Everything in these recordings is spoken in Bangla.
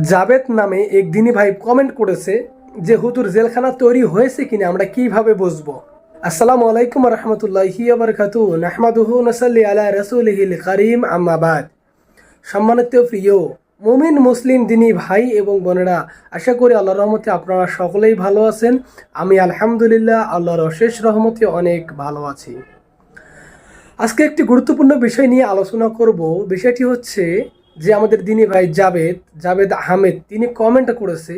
জাবেদ নামে এক দিনী ভাই কমেন্ট করেছে যে হুতুর জেলখানা তৈরি হয়েছে কিনা? আমরা কীভাবে বুঝব? আসসালামু আলাইকুম রহমতুল্লাহি আবরকাতু নাহমাদুহু নসাল্লি আলা রসুলহিল করিম আম্মাবাদ সম্মানিত প্রিয়, মুমিন, মুসলিম, দিনী ভাই এবং বোনেরা, আশা করি আল্লাহর রহমতে আপনারা সকলেই ভালো আছেন। আমি আলহামদুলিল্লাহ আল্লাহর অশেষ রহমতে অনেক ভালো আছি। আজকে একটি গুরুত্বপূর্ণ বিষয় নিয়ে আলোচনা করব। বিষয়টি হচ্ছে যে আমাদের দিনী ভাই জাবেদ জাবেদ আহমেদ, তিনি কমেন্ট করেছে,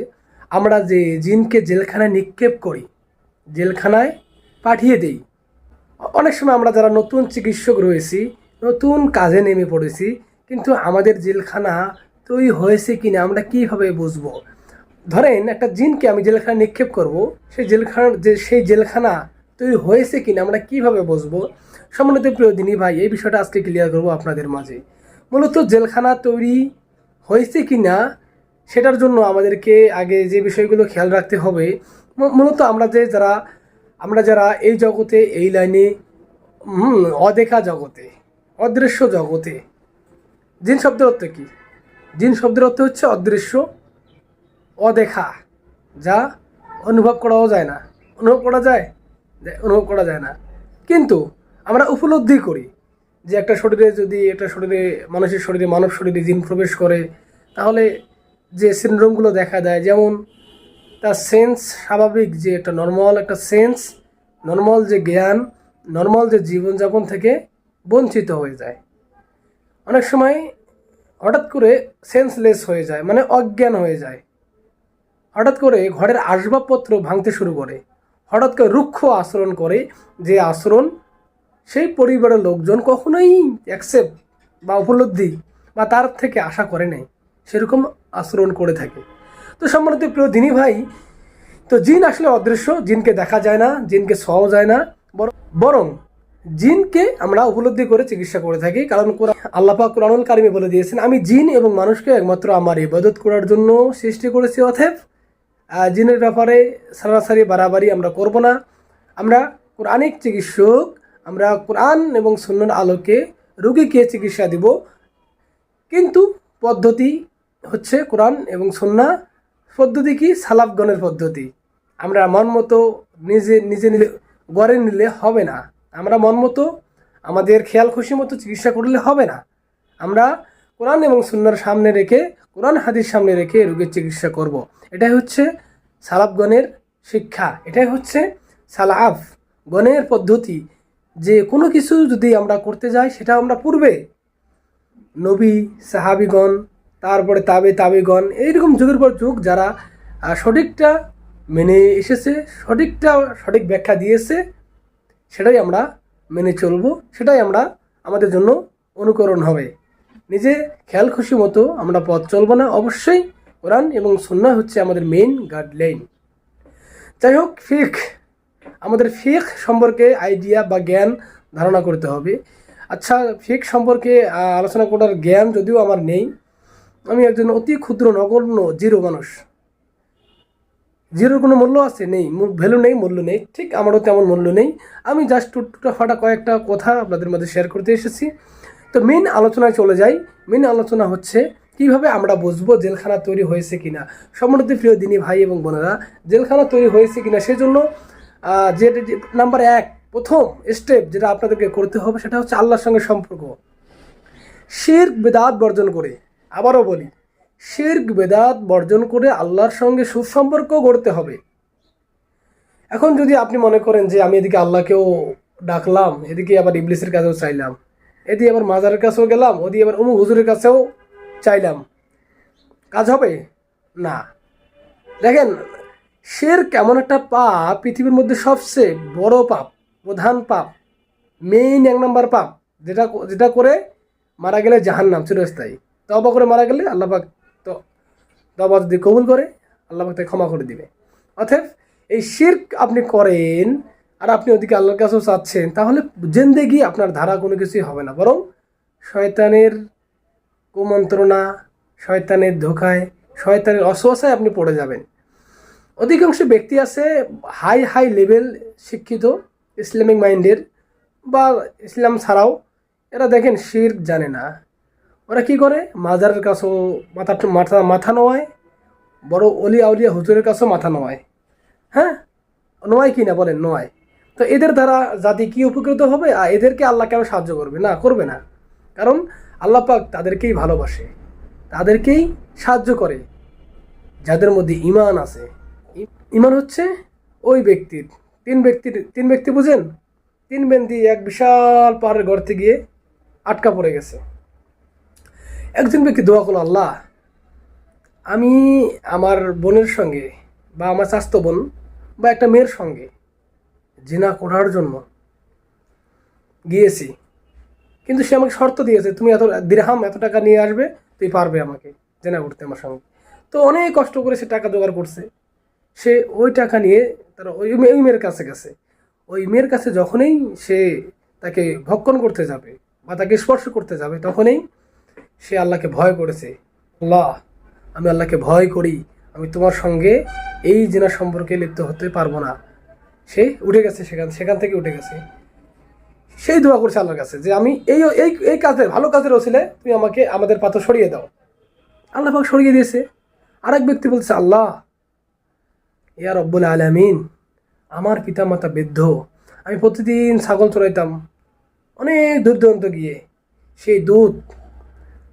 আমরা যে জিনকে জেলখানায় নিক্ষেপ করি, জেলখানায় পাঠিয়ে দেই। অনেক সময় আমরা যারা নতুন চিকিৎসক রয়েছি, নতুন কাজে নেমে পড়েছি, কিন্তু আমাদের জেলখানা তৈরি হয়েছে কিনা আমরা কীভাবে বুঝব? ধরেন একটা জিনকে আমি জেলখানা নিক্ষেপ করব সেই জেলখানা যে, সেই জেলখানা তৈরি হয়েছে কিনা আমরা কীভাবে বুঝব? সম্মানিত প্রিয় দিনী ভাই, এই বিষয়টা আজকে ক্লিয়ার করব আপনাদের মাঝে। মূলত জেলখানা তৈরি হয়েছে কি না সেটার জন্য আমাদেরকে আগে যে বিষয়গুলো খেয়াল রাখতে হবে। মূলত আমরা যে যারা, আমরা যারা এই জগতে, এই লাইনে অদেখা জগতে, অদৃশ্য জগতে, জিন শব্দের অর্থ কী? জিন শব্দের অর্থ হচ্ছে অদৃশ্য, অদেখা, যা অনুভব করাও যায় না। অনুভব করা যায়? অনুভব করা যায় না। কিন্তু আমরা উপলব্ধি করি যে একটা শরীরে যদি একটা শরীরে, মানুষের শরীরে, মানব শরীরে জিন প্রবেশ করে, তাহলে যে সিনড্রোমগুলো দেখা দেয়, যেমন তার সেন্স স্বাভাবিক যে একটা নর্মাল একটা সেন্স নর্মাল যে জ্ঞান নর্মাল যে জীবনযাপন থেকে বঞ্চিত হয়ে যায়। অনেক সময় হঠাৎ করে সেন্সলেস হয়ে যায় মানে অজ্ঞান হয়ে যায়। হঠাৎ করে ঘরের আসবাবপত্র ভাঙতে শুরু করে, হঠাৎ করে রুক্ষ আচরণ করে, যে আচরণ সেই পরিবারের লোকজন কখনোই অ্যাকসেপ্ট বা উপলব্ধি বা তার থেকে আশা করে নাই। সেরকম আচরণ করে থাকে। তো সম্মানিত প্রিয় দিনী ভাই, তো জিন আসলে অদৃশ্য, জিনকে দেখা যায় না, জিনকে ছোঁয়াও যায় না। বরং- জিনকে আমরা উপলব্ধি করে চিকিৎসা করে থাকি। কারণ আল্লাপা কোরআনুল কারিমে বলে দিয়েছেন, আমি জিন এবং মানুষকে একমাত্র আমার ইবাদত করার জন্য সৃষ্টি করেছি অথেব জিনের ব্যাপারে সারাসারি বাড়াবাড়ি আমরা করব না। আমরা কোরআনিক চিকিৎসক আমরা কোরআন এবং সুন্নার আলোকে রোগীকে চিকিৎসা দিব। কিন্তু পদ্ধতি হচ্ছে কোরআন এবং সন্না পদ্ধতি কি? সালাফগণের পদ্ধতি। আমরা মন মতো নিজে নিজে নিলে গড়ে নিলে হবে না। আমরা মন মতো, আমাদের খেয়াল খুশি মতো চিকিৎসা করলে হবে না। আমরা কোরআন এবং সুন্নার সামনে রেখে, কোরআন হাদিস সামনে রেখে রোগীর চিকিৎসা করব। এটাই হচ্ছে সালাফগণের শিক্ষা। এটাই হচ্ছে সালাফ গণের পদ্ধতি। যে কোনো কিছু যদি আমরা করতে যাই, সেটা আমরা পূর্বে নবী, সাহাবিগণ, তারপরে তাবে তাবেগণ, এইরকম যুগের পর যুগ যারা সঠিকটা মেনে এসেছে, সঠিকটা, সঠিক ব্যাখ্যা দিয়েছে, সেটাই আমরা মেনে চলবো, সেটাই আমরা আমাদের জন্য অনুকরণ হবে। নিজে খেয়াল খুশি মতো আমরা পথ চলবো না, অবশ্যই কোরআন এবং সুন্নাহ হচ্ছে আমাদের মেইন গাইডলাইন যাই হোক, ফিক। আমাদের ফিক সম্পর্কে আইডিয়া বা জ্ঞান ধারণা করতে হবে। আচ্ছা ফিক সম্পর্কে আলোচনা করার জ্ঞান যদিও আমার নেই, আমি একজন অতি ক্ষুদ্র, নগণ্য, জিরো মানুষ। জিরোর কোনো মূল্য আছে? নেই। ভ্যালু নেই, মূল্য নেই। ঠিক আমারও তেমন মূল্য নেই। আমি জাস্ট টুকটা ফাটা কয়েকটা কথা আপনাদের মধ্যে শেয়ার করতে এসেছি। তো মেন আলোচনায় চলে যাই। মেন আলোচনা হচ্ছে, কীভাবে আমরা বুঝব জেলখানা তৈরি হয়েছে কিনা? সম্মানিত প্রিয় দিনী ভাই এবং বোনেরা, জেলখানা তৈরি হয়েছে কিনা? সেজন্য যে নাম্বার এক, প্রথম স্টেপ যেটা আপনাদেরকে করতে হবে সেটা হচ্ছে আল্লাহর সঙ্গে সম্পর্ক। শির্ক, বেদাত বর্জন করে। আবারও বলি, শির্ক, বেদাত বর্জন করে আল্লাহর সঙ্গে সুসম্পর্ক গড়তে হবে। এখন যদি আপনি মনে করেন যে আমি এদিকে আল্লাহকেও ডাকলাম, এদিকে আবার ইবলিসের কাছেও চাইলাম, এদিকে আবার মাজারের কাছেও গেলাম, ওদিকে আবার অমুক হুজুরের কাছেও চাইলাম, কাজ হবে? না। দেখেন শের কেমন একটা পাপ পৃথিবীর মধ্যে সবচেয়ে বড় পাপ প্রধান পাপ মেইন এক নম্বর পাপ যেটা যেটা করে মারা গেলে জাহান্নাম, চিরস্থায়ী। তবা করে মারা গেলে আল্লাপাক তো তবা যদি কবুল করে আল্লাপাক তাকে ক্ষমা করে দিবে। অতএব এই শির্ক আপনি করেন আর আপনি ওদিকে আল্লাহর কাছেও চাচ্ছেন, তাহলে জেন্দেগি আপনার ধারা কোনো কিছুই হবে না। বরং শয়তানের কুমন্ত্রণা, শয়তানের ধোকায়, শয়তানের অসুয়াশায় আপনি পড়ে যাবেন। অধিকাংশ ব্যক্তি আছে হাই হাই লেভেল শিক্ষিত, ইসলামিক মাইন্ডের বা ইসলাম ছাড়াও। এরা দেখেন শির জানে না। ওরা কি করে? মাজারের কাছেও মাথা মাথা মাথা নোয়ায়। বড় অলি আউলিয়া হুজুরের কাছেও মাথা নোয়ায়। হ্যাঁ? নোয়ায় কি না বলেন? নোয়ায়। তো এদের দ্বারা জাতি কি উপকৃত হবে? আর এদেরকে আল্লাহ কেন সাহায্য করবে? না করবে না। কারণ আল্লাহ পাক তাদেরকেই ভালোবাসে। তাদেরকেই সাহায্য করে। যাদের মধ্যে ইমান আছে। ইমান হচ্ছে ওই ব্যক্তির। তিন ব্যক্তির, তিন ব্যক্তি বুঝেন? তিন ব্যক্তি এক বিশাল পাহাড়ের গর্তে গিয়ে আটকা পড়ে গেছে। একজন ব্যক্তি দোয়া করল, আল্লাহ, আমি আমার বোনের সঙ্গে বা আমার স্বাস্থ্য বোন বা একটা মেয়ের সঙ্গে জিনা করার জন্য গিয়েছি। কিন্তু সে আমাকে শর্ত দিয়েছে, তুমি এত দিরহাম, এত টাকা নিয়ে আসবে, তুই পারবে আমাকে জেনা করতে আমার সঙ্গে। তো অনেক কষ্ট করে সে টাকা জোগাড় করছে। সে ওই টাকা নিয়ে তার ওই ওই মেয়ের কাছে গেছে। ওই মেয়ের কাছে যখনই সে তাকে ভক্ষণ করতে যাবে বা তাকে স্পর্শ করতে যাবে, তখনই সে আল্লাহকে ভয় করেছে। আল্লাহ, আমি আল্লাহকে ভয় করি, আমি তোমার সঙ্গে এই জেনা সম্পর্কে লিপ্ত হতে পারব না। সে উঠে গেছে সেখান সেখান থেকে উঠে গেছে। সেই দোয়া করছে আল্লাহর কাছে যে, আমি এই এই এই কাজের, ভালো কাজের ওসিলে তুমি আমাকে আমাদের পাথর সরিয়ে দাও। আল্লাহ সরিয়ে দিয়েছে। আরেক ব্যক্তি বলছে, আল্লাহ ইয়া রব্বুল আলামিন, আমার পিতা মাতা বৃদ্ধ, আমি প্রতিদিন ছাগল চড়াইতাম, অনেক দূর দূরান্ত গিয়ে। সেই দুধ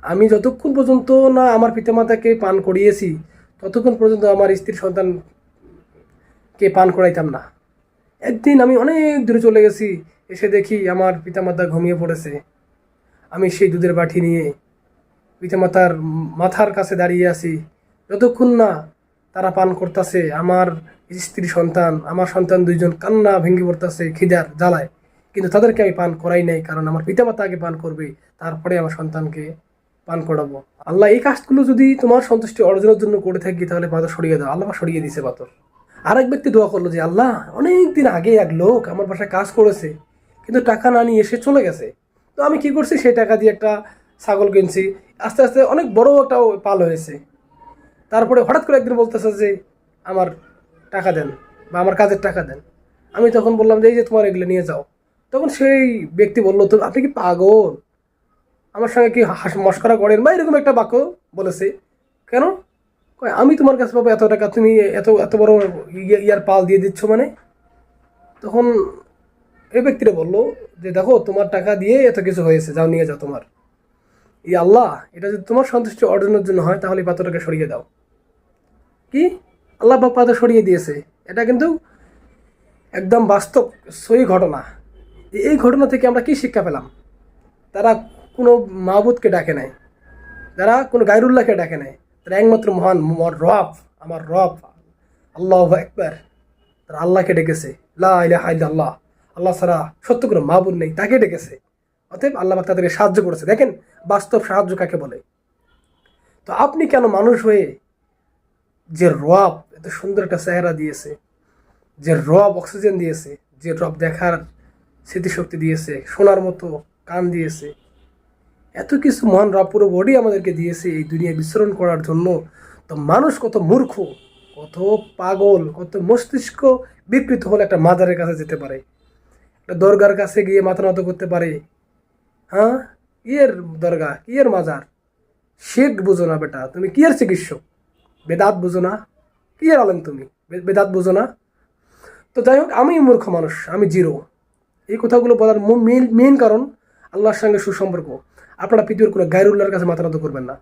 আমি যতক্ষণ পর্যন্ত না আমার পিতামাতাকে পান করিয়েছি, ততক্ষণ পর্যন্ত আমার স্ত্রী সন্তানকে পান করাইতাম না। একদিন আমি অনেক দূরে চলে গেছি, এসে দেখি আমার পিতামাতা ঘুমিয়ে পড়েছে। আমি সেই দুধের বাটি নিয়ে পিতামাতার মাথার কাছে দাঁড়িয়ে আছি। যতক্ষণ না তারা পান করতেছে। আমার স্ত্রী সন্তান, আমার সন্তান দুইজন কান্না ভেঙে পড়তেছে, খিদার জ্বালায়। কিন্তু তাদেরকে আমি পান করাই নাই, কারণ আমার পিতামাতা আগে পান করবে, তারপরে আমার সন্তানকে পান করাবো। আল্লাহ এই কাজগুলো যদি তোমার সন্তুষ্টি অর্জনের জন্য করে থাকি, তাহলে পাথর সরিয়ে দাও। আল্লাহ সরিয়ে দিছে পাথর আরেক ব্যক্তি দোয়া করল যে, আল্লাহ অনেক দিন আগে এক লোক আমার বাসায় কাজ করেছে, কিন্তু টাকা না নিয়ে এসে চলে গেছে। তো আমি কি করছি? সেই টাকা দিয়ে একটা ছাগল কিনছি। আস্তে আস্তে অনেক বড় একটা পাল হয়েছে। তারপরে হঠাৎ করে একদিন বলতেছে যে আমার টাকা দেন বা আমার কাজের টাকা দেন। আমি তখন বললাম যে, এই যে তোমার এগুলো নিয়ে যাও। তখন সেই ব্যক্তি বলল, তো আপনি কি পাগল? আমার সঙ্গে কি হাস, মস্করা করেন? বা এরকম একটা বাক্য বলেছে। কেন? আমি তোমার কাছে পাবো এত টাকা, তুমি এত এত বড় ইয়ে- ইয়ার পাল দিয়ে দিচ্ছ মানে? তখন এই ব্যক্তিটা বলল যে, দেখো, তোমার টাকা দিয়ে এত কিছু হয়েছে, যাও নিয়ে যাও তোমার। ই আল্লাহ, এটা যদি তোমার সন্তুষ্টি অর্জনের জন্য হয়, তাহলে এই পাথরটাকে সরিয়ে দাও। কি? আল্লাহ পাক সরিয়ে দিয়েছে। এটা কিন্তু একদম বাস্তব সই ঘটনা। এই ঘটনা থেকে আমরা কি শিক্ষা পেলাম? তারা কোনো মাহবুদকে ডাকে নাই। তারা কোনো গায়রুল্লাহকে ডাকে নাই। তারা একমাত্র মহান রব, আমার রব। আল্লাহ একবার তারা আল্লাহকে ডেকেছে। ইল্লাল্লাহ। আল্লাহ ছাড়া সত্য কোনো মাহবুদ নেই, তাকে ডেকেছে। অতএব আল্লাহ তাদেরকে সাহায্য করেছে। দেখেন, বাস্তব সাহায্য কাকে বলে? তো আপনি কেন মানুষ হয়ে যে রব এত সুন্দর একটা চেহারা দিয়েছে, যে রব অক্সিজেন দিয়েছে, যে রব দেখার স্মৃতিশক্তি দিয়েছে শোনার মতো কান দিয়েছে, এত কিছু মহান রব পুরো বডি আমাদেরকে দিয়েছে এই দুনিয়া বিচরণ করার জন্য। তো মানুষ কত মূর্খ, কত পাগল, কত মস্তিষ্ক বিকৃত হলে একটা মাজারের কাছে যেতে পারে, একটা দরগার কাছে গিয়ে মাথা নত করতে পারে। হ্যাঁ? ইয়ের দরগা? কিয়ের মাজার? শেখ বুঝো না বেটা, তুমি কিয়ের চিকিৎসক? বেদাত বুঝো না। কিয়ের আলেন তুমি? বেদাত বুঝো না। তো যাই হোক, আমি মূর্খ মানুষ, আমি জিরো। এই কথাগুলো বলার মেন মেন কারণ আল্লাহর সঙ্গে সুসম্পর্ক। আপনারা পৃথিবীর কোনো গায়রুল্লাহর কাছে মাথা করবেন না।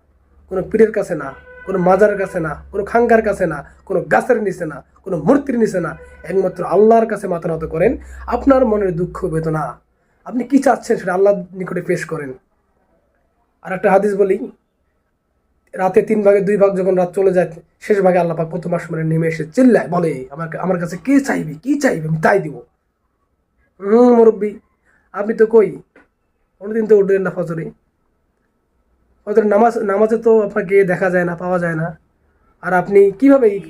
কোনো পীরের কাছে না, কোনো মাজারের কাছে না, কোনো খাঙ্গার কাছে না, কোনো গাছের নিচে না, কোনো মূর্তির নিচে না, একমাত্র আল্লাহর কাছে মাথা নত করেন। আপনার মনের দুঃখ, বেদনা, আপনি কি চাচ্ছেন সেটা আল্লাহর নিকটে পেশ করেন। আর একটা হাদিস বলি রাতে তিন ভাগে, দুই ভাগ যখন রাত চলে যায়, শেষ ভাগে আল্লাহ পাক প্রথম আসমানে নেমে এসে চিল্লায়, বলে আমার আমার কাছে কে চাইবে? কি চাইবে? আমি তাই দিব। হুম, মুরব্বী, আপনি তো কই? কোনোদিন তো উঠলেন না ফজরে। ফজরের নামাজ, নামাজে তো আপনাকে দেখা যায় না, পাওয়া যায় না। আর আপনি কীভাবে,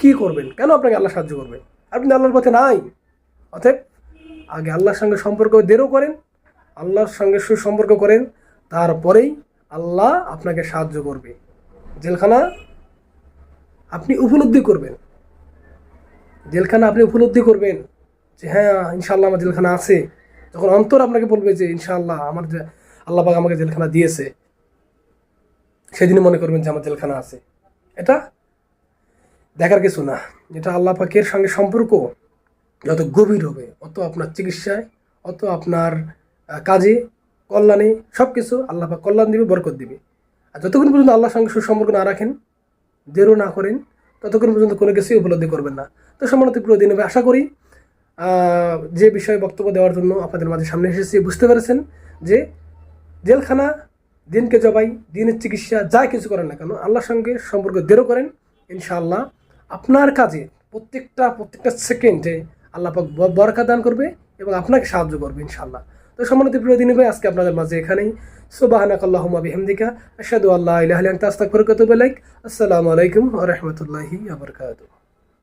কি- করবেন? কেন আপনাকে আল্লাহ সাহায্য করবে? আপনি আল্লাহর পথে নাই। অতএব আগে আল্লাহর সঙ্গে সম্পর্ক দেরও করেন, আল্লাহর সঙ্গে সুসম্পর্ক করেন, তারপরেই আল্লাহ আপনাকে সাহায্য করবে। জেলখানা আপনি উপলব্ধি করবেন। জেলখানা আপনি উপলব্ধি করবেন যে হ্যাঁ ইনশাল্লাহ আমার জেলখানা আছে। যখন অন্তর আপনাকে বলবে যে ইনশাল্লাহ আমার আল্লাহ পাক আমাকে জেলখানা দিয়েছে, সেদিনই মনে করবেন যে আমার জেলখানা আছে। এটা দেখার কিছু না। এটা আল্লাহ পাকের সঙ্গে সম্পর্ক যত গভীর হবে, অত আপনার চিকিৎসায়, অত আপনার কাজে কল্যাণে সব কিছু আল্লাহ কল্যাণ দিবে, বরকত দিবে। আর যতক্ষণ পর্যন্ত আল্লাহর সঙ্গে সুসম্পর্ক না রাখেন দেরও না করেন, ততক্ষণ পর্যন্ত কোনো কিছুই উপলব্ধি করবেন না। তো সম্মানিত প্রিয় দিন আশা করি যে বিষয়ে বক্তব্য দেওয়ার জন্য আপনাদের মাঝে সামনে এসেছি, বুঝতে পেরেছেন যে জেলখানা, দিনকে জবাই, দিনের চিকিৎসা, যা কিছু করেন না কেন, আল্লাহর সঙ্গে সম্পর্ক দৃঢ় করেন, ইনশাআল্লাহ আপনার কাজে প্রত্যেকটা প্রত্যেকটা সেকেন্ডে আল্লাহ পাক ব- দান করবে এবং আপনাকে সাহায্য করবে, ইনশাআল্লাহ। তো সম্মানিত প্রিয় দিনী ভাই আজকে আপনাদের মাঝে এখানেই। সুবাহানাক আল্লাহুম্মা বিহামদিকা, আশহাদু আল্লাহ আসসালামু আলাইকুম রহমতুল্লাহ বারাকাতুহু।